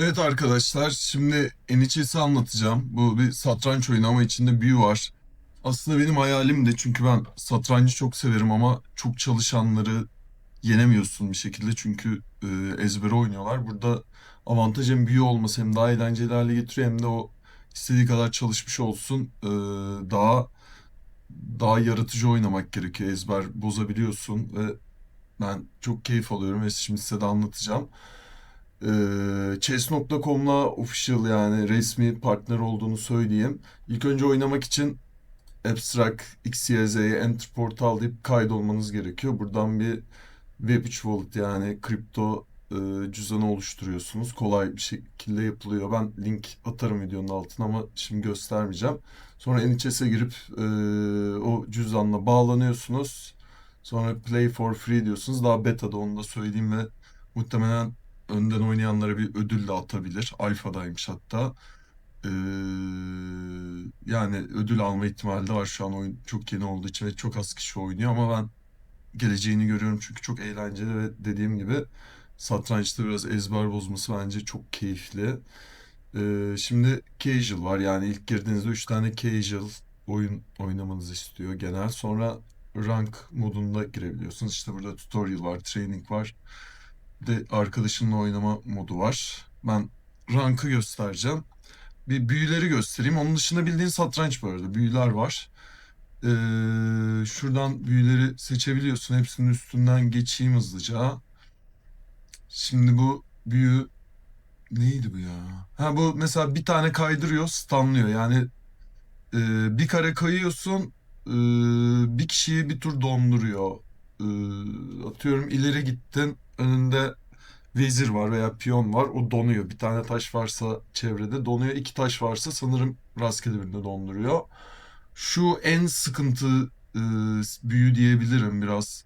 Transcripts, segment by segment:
Evet arkadaşlar, şimdi NHS'i anlatacağım. Bu bir satranç oyunu ama içinde büyü var. Aslında benim hayalim de çünkü ben satrancı çok severim ama çok çalışanları yenemiyorsun bir şekilde çünkü e, ezbere oynuyorlar. Burada avantaj hem büyü olması hem daha eğlenceli hale getiriyor hem de o istediği kadar çalışmış olsun. E, daha daha yaratıcı oynamak gerekiyor. Ezber bozabiliyorsun ve ben çok keyif alıyorum ve şimdi size de anlatacağım. Ee, Chess.com'la official yani resmi partner olduğunu söyleyeyim. İlk önce oynamak için Abstract XYZ'ye Enter Portal deyip kaydolmanız gerekiyor. Buradan bir Web3 wallet yani kripto e, cüzdanı oluşturuyorsunuz. Kolay bir şekilde yapılıyor. Ben link atarım videonun altına ama şimdi göstermeyeceğim. Sonra NHS'e girip e, o cüzdanla bağlanıyorsunuz. Sonra Play for Free diyorsunuz. Daha beta'da onu da söyleyeyim ve muhtemelen önden oynayanlara bir ödül de atabilir. Alfa'daymış hatta. Ee, yani ödül alma ihtimali de var şu an oyun çok yeni olduğu için ve çok az kişi oynuyor ama ben geleceğini görüyorum çünkü çok eğlenceli ve dediğim gibi satrançta biraz ezber bozması bence çok keyifli. Ee, şimdi casual var yani ilk girdiğinizde 3 tane casual oyun oynamanızı istiyor genel. Sonra rank modunda girebiliyorsunuz. İşte burada tutorial var, training var. De arkadaşınla oynama modu var. Ben rankı göstereceğim. Bir büyüleri göstereyim. Onun dışında bildiğin satranç bu arada. Büyüler var. Ee, şuradan büyüleri seçebiliyorsun. Hepsinin üstünden geçeyim hızlıca. Şimdi bu büyü neydi bu ya? Ha bu mesela bir tane kaydırıyor, stunlıyor. Yani e, bir kare kayıyorsun, e, bir kişiyi bir tur donduruyor. E, atıyorum ileri gittin, önünde vezir var veya piyon var, o donuyor. Bir tane taş varsa çevrede donuyor, iki taş varsa sanırım rastgele birinde donduruyor. Şu en sıkıntı e, büyü diyebilirim biraz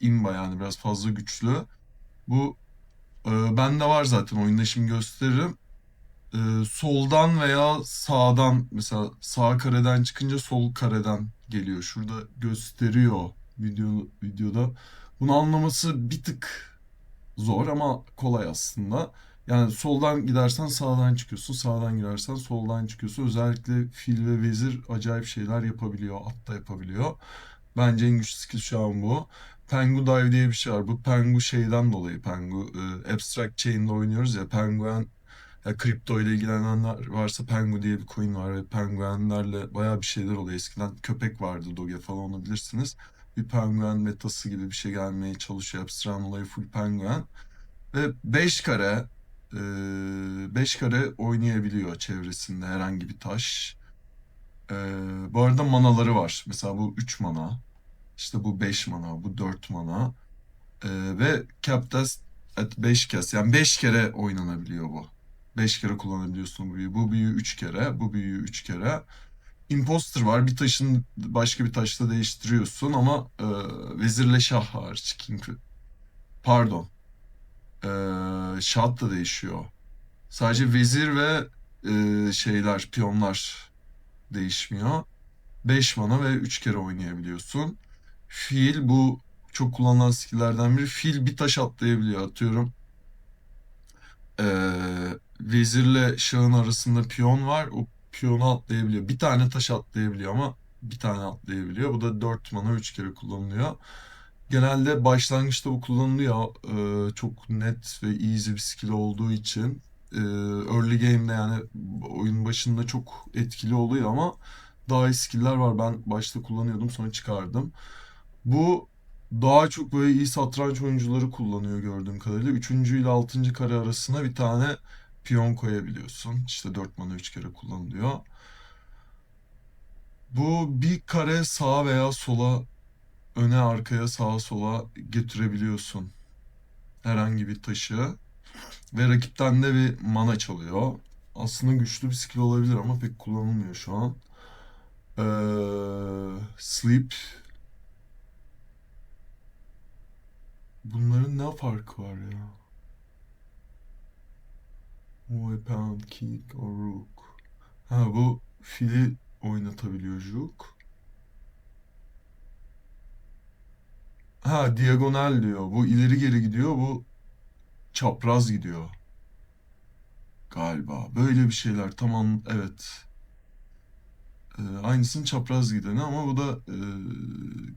imba yani biraz fazla güçlü. Bu e, bende var zaten oyunda şimdi gösteririm. E, soldan veya sağdan mesela sağ kareden çıkınca sol kareden geliyor. Şurada gösteriyor video videoda. Bunu anlaması bir tık zor ama kolay aslında. Yani soldan gidersen sağdan çıkıyorsun, sağdan girersen soldan çıkıyorsun. Özellikle fil ve vezir acayip şeyler yapabiliyor, at da yapabiliyor. Bence en güçlü skill şu an bu. Pengu Dive diye bir şey var. Bu Pengu şeyden dolayı Pengu. e, Abstract Chain'de oynuyoruz ya. Penguen ya kripto ile ilgilenenler varsa Pengu diye bir coin var ve penguenlerle bayağı bir şeyler oluyor. Eskiden köpek vardı Doge falan onu bilirsiniz. Bir penguen metası gibi bir şey gelmeye çalışıyor. Abstract'ın olayı full penguen. Ve 5 kare 5 kare oynayabiliyor çevresinde herhangi bir taş. E, bu arada manaları var. Mesela bu 3 mana. İşte bu 5 mana, bu 4 mana. E, ve Captas at 5 kez. Yani 5 kere oynanabiliyor bu. 5 kere kullanabiliyorsun bu büyüyü. Bu büyüyü 3 kere, bu büyüyü 3 kere. Imposter var. Bir taşın başka bir taşla değiştiriyorsun ama e, vezirle şah hariç. King, pardon. E, şah da değişiyor. Sadece vezir ve e, şeyler, piyonlar değişmiyor. 5 mana ve 3 kere oynayabiliyorsun. Fil bu çok kullanılan skill'lerden biri. Fil bir taş atlayabiliyor atıyorum. Ee, vezirle şahın arasında piyon var. O piyonu atlayabiliyor. Bir tane taş atlayabiliyor ama bir tane atlayabiliyor. Bu da 4 mana 3 kere kullanılıyor. Genelde başlangıçta bu kullanılıyor. Ee, çok net ve easy bir skill olduğu için. Ee, early game'de yani oyun başında çok etkili oluyor ama daha iyi skill'ler var. Ben başta kullanıyordum sonra çıkardım. Bu daha çok böyle iyi satranç oyuncuları kullanıyor gördüğüm kadarıyla. Üçüncü ile altıncı kare arasına bir tane piyon koyabiliyorsun. İşte 4 mana 3 kere kullanılıyor. Bu bir kare sağa veya sola, öne arkaya sağa sola götürebiliyorsun. Herhangi bir taşı. Ve rakipten de bir mana çalıyor. Aslında güçlü bir skill olabilir ama pek kullanılmıyor şu an. Ee, sleep. Bunların ne farkı var ya? Boy, pound, kick or rook. Ha bu fili oynatabiliyor Rook. Ha diagonal diyor. Bu ileri geri gidiyor. Bu çapraz gidiyor. galiba. Böyle bir şeyler tamam evet. Ee, aynısının çapraz gideni ama bu da e,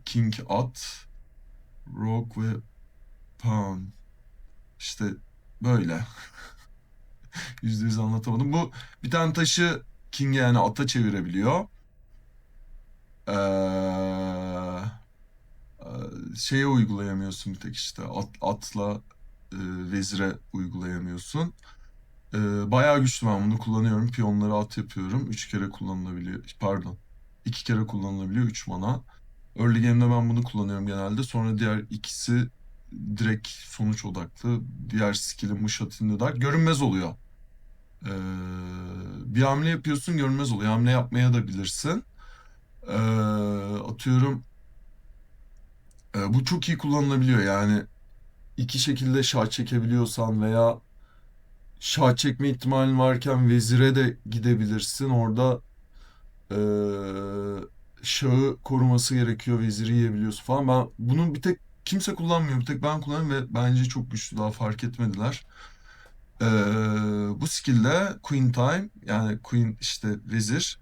King at, Rock ve Pound. İşte böyle. Yüzde yüz anlatamadım. Bu bir tane taşı King'e yani ata çevirebiliyor. Ee, e, şeye uygulayamıyorsun bir tek işte at, atla e, vezire uygulayamıyorsun. Ee, bayağı güçlü ben bunu kullanıyorum. Piyonları at yapıyorum. Üç kere kullanılabiliyor. Pardon. iki kere kullanılabiliyor. Üç mana. Early game'de ben bunu kullanıyorum genelde. Sonra diğer ikisi direkt sonuç odaklı. Diğer skill'im Mushat in the Dark. Görünmez oluyor. Ee, bir hamle yapıyorsun görünmez oluyor. Hamle yapmaya da bilirsin. Ee, atıyorum e, bu çok iyi kullanılabiliyor yani iki şekilde şah çekebiliyorsan veya şah çekme ihtimalin varken vezire de gidebilirsin. Orada e, şahı koruması gerekiyor. Veziri yiyebiliyorsun falan. Ben bunun bir tek kimse kullanmıyor. Bir tek ben kullanıyorum ve bence çok güçlü. Daha fark etmediler. E, bu skill'de Queen Time yani Queen işte vezir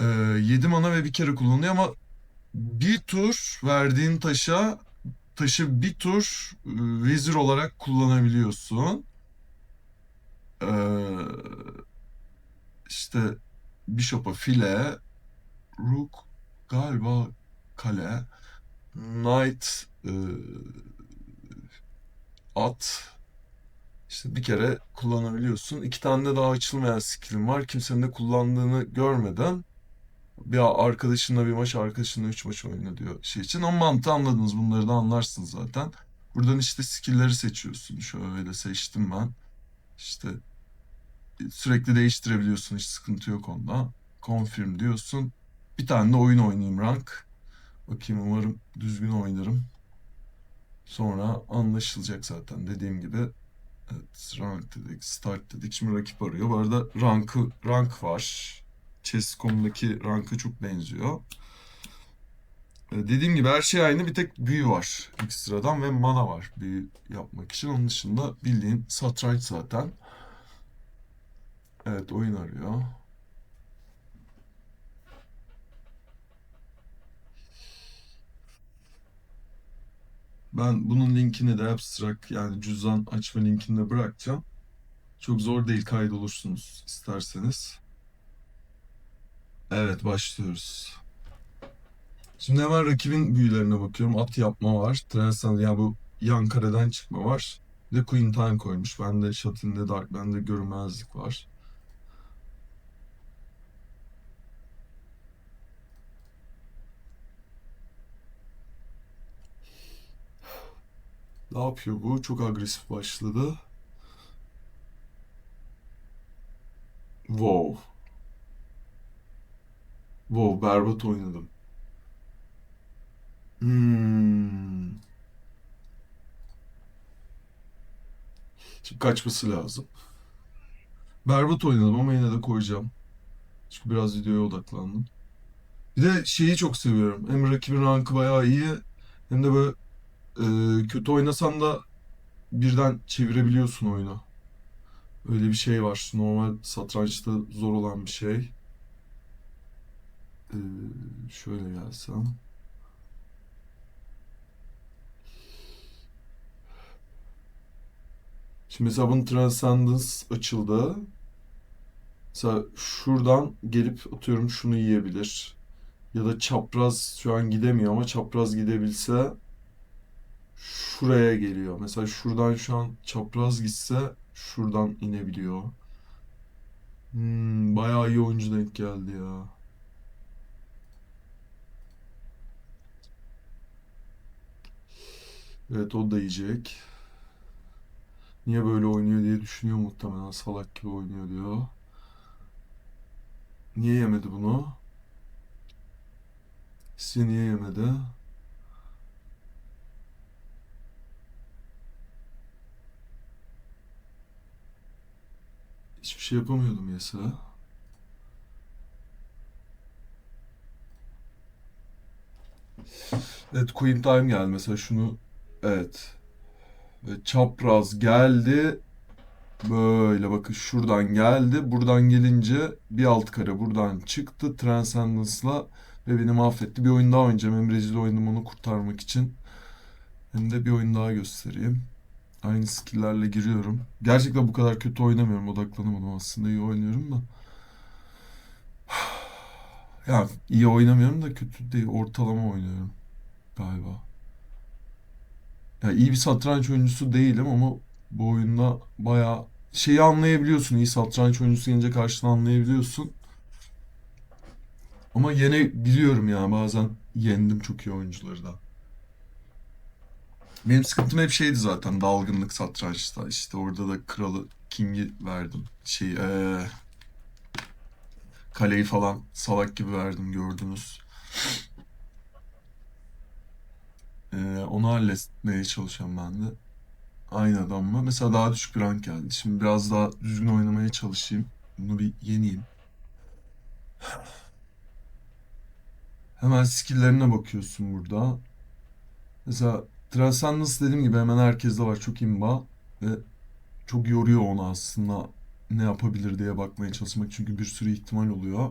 e, 7 mana ve bir kere kullanılıyor ama bir tur verdiğin taşa taşı bir tur e, vezir olarak kullanabiliyorsun. Ee, işte Bishop'a file, Rook galiba kale, Knight e, at. İşte bir kere kullanabiliyorsun. İki tane daha açılmayan skill'im var. Kimsenin de kullandığını görmeden bir arkadaşınla bir maç, arkadaşınla üç maç oyna diyor şey için. Ama mantığı anladınız. Bunları da anlarsınız zaten. Buradan işte skill'leri seçiyorsun. Şöyle seçtim ben. İşte sürekli değiştirebiliyorsun. Hiç sıkıntı yok onda. Confirm diyorsun. Bir tane de oyun oynayayım rank. Bakayım umarım düzgün oynarım. Sonra anlaşılacak zaten dediğim gibi. Evet rank dedik, start dedik. Şimdi rakip arıyor. Bu arada rankı, rank var. Chess.com'daki ranka çok benziyor. Ee, Dediğim gibi her şey aynı. Bir tek büyü var ekstradan ve mana var büyü yapmak için. Onun dışında bildiğin satranç zaten. Evet oyun arıyor. Ben bunun linkini de Abstract yani cüzdan açma linkini de bırakacağım. Çok zor değil kaydolursunuz isterseniz. Evet başlıyoruz. Şimdi hemen rakibin büyülerine bakıyorum. At yapma var. Transcend yani bu yan kareden çıkma var. Bir de Queen Time koymuş. Bende Shot in the Dark, bende görünmezlik var. Ne yapıyor bu? Çok agresif başladı. Wow. Wow, berbat oynadım. Hmm. Şimdi kaçması lazım. Berbat oynadım ama yine de koyacağım. Çünkü biraz videoya odaklandım. Bir de şeyi çok seviyorum. Hem rakibin rankı bayağı iyi hem de böyle e, kötü oynasan da birden çevirebiliyorsun oyunu. Öyle bir şey var. Normal satrançta zor olan bir şey. Ee, şöyle gelsem. Şimdi mesela bunun Transcendence açıldı. Mesela şuradan gelip atıyorum şunu yiyebilir. Ya da çapraz şu an gidemiyor ama çapraz gidebilse şuraya geliyor. Mesela şuradan şu an çapraz gitse şuradan inebiliyor. Hmm, bayağı iyi oyuncu denk geldi ya. Evet o da yiyecek. Niye böyle oynuyor diye düşünüyor muhtemelen. Salak gibi oynuyor diyor. Niye yemedi bunu? Sizce niye yemedi? Hiçbir şey yapamıyordum yasa. Evet Queen Time geldi mesela şunu evet ve çapraz geldi Böyle bakın şuradan geldi. Buradan gelince bir alt kare buradan çıktı. Transcendence'la ve beni mahvetti. Bir oyun daha oynayacağım. Hem rezil oynadım onu kurtarmak için. Hem de bir oyun daha göstereyim. Aynı skill'lerle giriyorum. Gerçekten bu kadar kötü oynamıyorum. Odaklanamadım aslında. iyi oynuyorum da. Ya iyi oynamıyorum da kötü değil. Ortalama oynuyorum galiba. Ya iyi bir satranç oyuncusu değilim ama bu oyunda bayağı şeyi anlayabiliyorsun. İyi satranç oyuncusu gelince karşına anlayabiliyorsun. Ama yenebiliyorum ya bazen yendim çok iyi oyuncuları da. Benim sıkıntım hep şeydi zaten dalgınlık satrançta. İşte orada da kralı King'i verdim. Şey eee kaleyi falan salak gibi verdim gördünüz. Eee, onu halletmeye çalışıyorum ben de. Aynı adamla. Mesela daha düşük bir rank geldi. Şimdi biraz daha düzgün oynamaya çalışayım. Bunu bir yeneyim. Hemen skill'lerine bakıyorsun burada. Mesela Transcendence dediğim gibi hemen herkeste var. Çok imba ve çok yoruyor onu aslında ne yapabilir diye bakmaya çalışmak. Çünkü bir sürü ihtimal oluyor.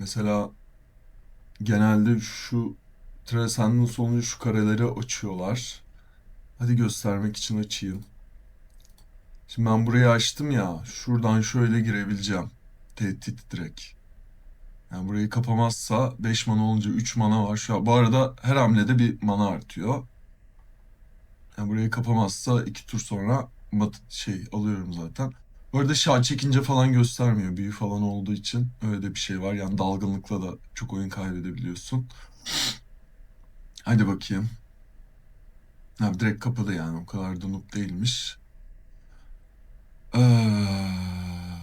Mesela genelde şu Transcendence olunca şu kareleri açıyorlar. Hadi göstermek için açayım. Şimdi ben burayı açtım ya. Şuradan şöyle girebileceğim. Tehdit direkt. Yani burayı kapamazsa 5 mana olunca 3 mana var. Şu an, bu arada her hamlede bir mana artıyor. Yani burayı kapamazsa 2 tur sonra mat şey alıyorum zaten. Bu arada şah çekince falan göstermiyor. Büyü falan olduğu için öyle de bir şey var. Yani dalgınlıkla da çok oyun kaybedebiliyorsun. Hadi bakayım. Ha, direkt kapadı yani. O kadar da noob değilmiş. Ee...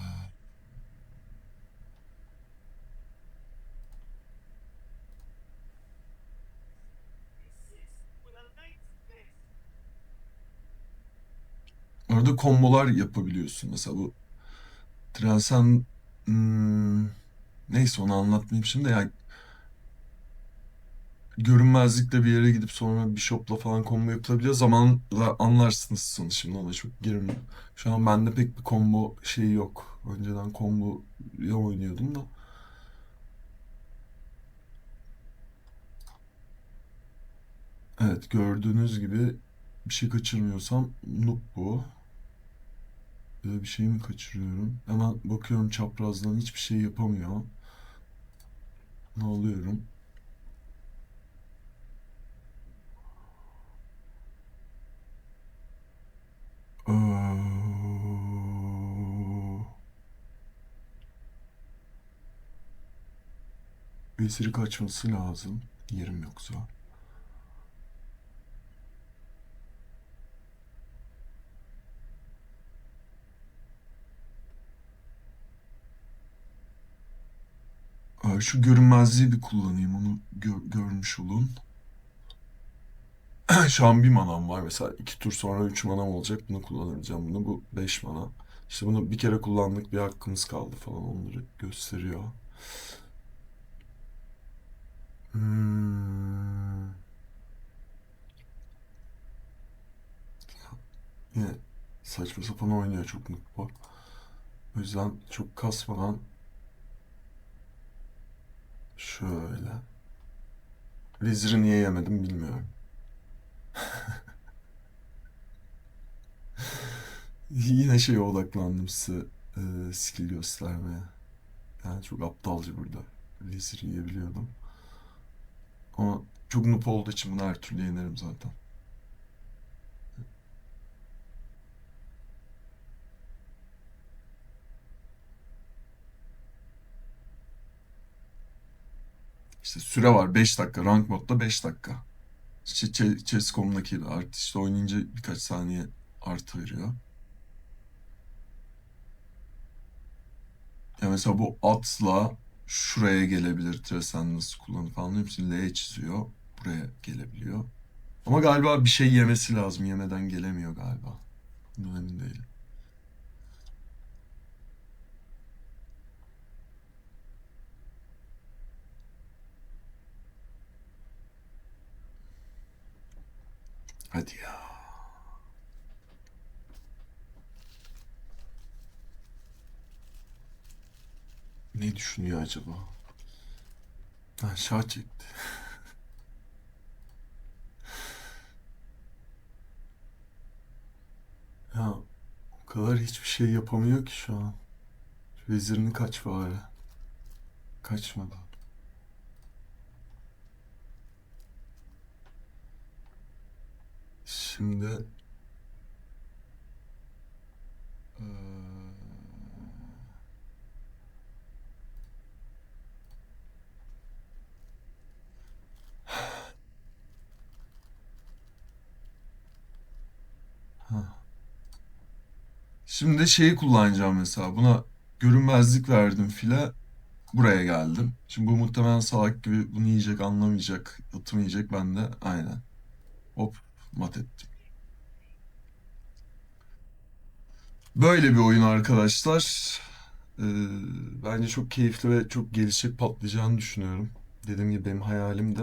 Orada kombolar yapabiliyorsun. Mesela bu Transcend... Hmm, neyse onu anlatmayayım şimdi. Yani görünmezlikle bir yere gidip sonra Bishop'la falan combo yapılabiliyor. Zamanla anlarsınız sonra şimdi ona çok girmiyorum. Şu an bende pek bir combo şeyi yok. Önceden combo oynuyordum da. Evet gördüğünüz gibi bir şey kaçırmıyorsam noob bu. Böyle bir şey mi kaçırıyorum? Hemen bakıyorum çaprazdan hiçbir şey yapamıyor. Ne alıyorum? Veziri kaçması lazım. Yerim yoksa. Şu görünmezliği bir kullanayım. Onu gör- görmüş olun. Şu an bir manam var. Mesela iki tur sonra üç manam olacak. Bunu kullanacağım. Bunu bu beş mana. İşte bunu bir kere kullandık. Bir hakkımız kaldı falan. Onları gösteriyor. Hmm. Yine saçma sapan oynuyor çok mutlu. O yüzden çok kasmadan şöyle. Veziri niye yemedim bilmiyorum. Yine şeye odaklandım size e, skill göstermeye. Yani çok aptalca burada. Veziri yiyebiliyordum. Ama çok noob olduğu için bunu her türlü yenerim zaten. İşte süre var 5 dakika. Rank modda 5 dakika. İşte Ch- Chess.com'daki işte oynayınca birkaç saniye artı veriyor. Ya mesela bu atla şuraya gelebilir. Transcendence kullanıp anlıyor musun? L çiziyor. Buraya gelebiliyor. Ama galiba bir şey yemesi lazım. Yemeden gelemiyor galiba. Emin değilim. Hadi ya. Ne düşünüyor acaba? Ha, şah çekti. Ya o kadar hiçbir şey yapamıyor ki şu an. Vezirini kaç bari. Kaçmadı. Şimdi ha. Şimdi şeyi kullanacağım mesela. Buna görünmezlik verdim file. Buraya geldim. Şimdi bu muhtemelen salak gibi bunu yiyecek, anlamayacak, yutmayacak. Ben de aynen. Hop mat ettim. Böyle bir oyun arkadaşlar. Ee, bence çok keyifli ve çok gelişecek patlayacağını düşünüyorum. Dediğim gibi benim hayalim de.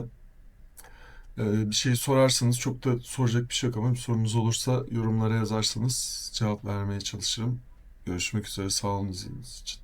Ee, bir şey sorarsanız çok da soracak bir şey yok ama bir sorunuz olursa yorumlara yazarsanız cevap vermeye çalışırım. Görüşmek üzere. Sağ olun izlediğiniz için.